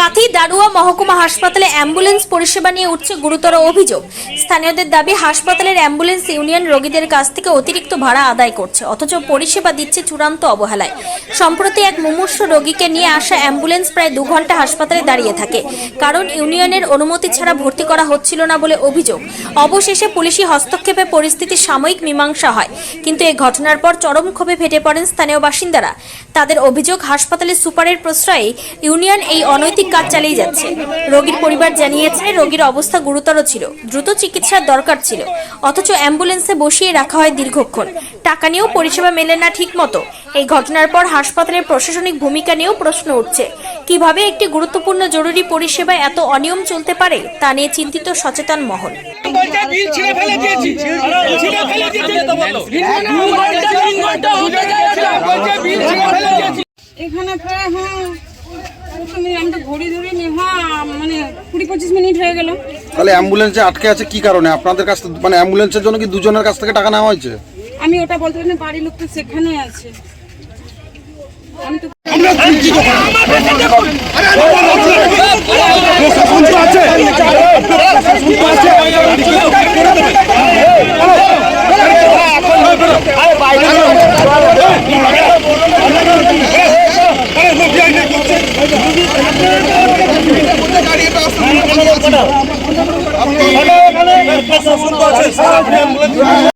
কাথি দারুয়া মহকুমা হাসপাতালে অ্যাম্বুলেন্স পরিষেবা নিয়ে উঠছে গুরুতর অভিযোগ। স্থানীয়দের দাবি, হাসপাতালের অ্যাম্বুলেন্স ইউনিয়ন রোগীদের কাছ থেকে অতিরিক্ত ভাড়া আদায় করছে, অথচ পরিষেবা দিচ্ছে চূড়ান্ত অবহেলায়। সম্প্রতি এক মুমূর্ষ রোগীকে নিয়ে আসা অ্যাম্বুলেন্স প্রায় দু ঘণ্টা হাসপাতালে দাঁড়িয়ে থাকে। কারণ ইউনিয়নের অনুমতি ছাড়া ভর্তি করা হচ্ছিল না বলে অভিযোগ। অবশেষে পুলিশি হস্তক্ষেপে পরিস্থিতি সাময়িক মীমাংসা হয়। কিন্তু এই ঘটনার পর চরম ক্ষোভে ফেটে পড়েন স্থানীয় বাসিন্দারা। তাদের অভিযোগ, হাসপাতালের সুপারের প্রশ্রয়ে ইউনিয়ন এই অনৈতিক কাজ চালিয়ে যাচ্ছে। রোগীর পরিবার জানিয়েছে, রোগীর অবস্থা গুরুতর ছিল। দ্রুত চিকিৎসার দরকার ছিল। অথচ অ্যাম্বুলেন্সে বসিয়ে রাখা হয় দীর্ঘক্ষণ। টাকা নিয়েও পরিষেবা মেলে না ঠিক মতো এই ঘটনার পর হাসপাতালের প্রশাসনিক ভূমিকা নিয়েও প্রশ্ন উঠছে। কীভাবে একটি গুরুত্বপূর্ণ জরুরি পরিষেবা এত অনিয়ম চলতে পারে, তা নিয়ে চিন্তিত সচেতন মহল। এখানে প্রায় হ্যাঁ প্রথমে আমি তো ঘড়ি ধরে নি হ্যাঁ মানে কুড়ি পঁচিশ মিনিট হয়ে গেল তাহলে অ্যাম্বুলেন্সে আটকে আছে কি কারণে আপনাদের কাছ থেকে মানে অ্যাম্বুলেন্সের জন্য কি দুজনের কাছ থেকে টাকা নেওয়া হয়েছে আমি ওটা বলতে পারি না বাড়ির লোক তো সেখানে আছে আমি তো আপনি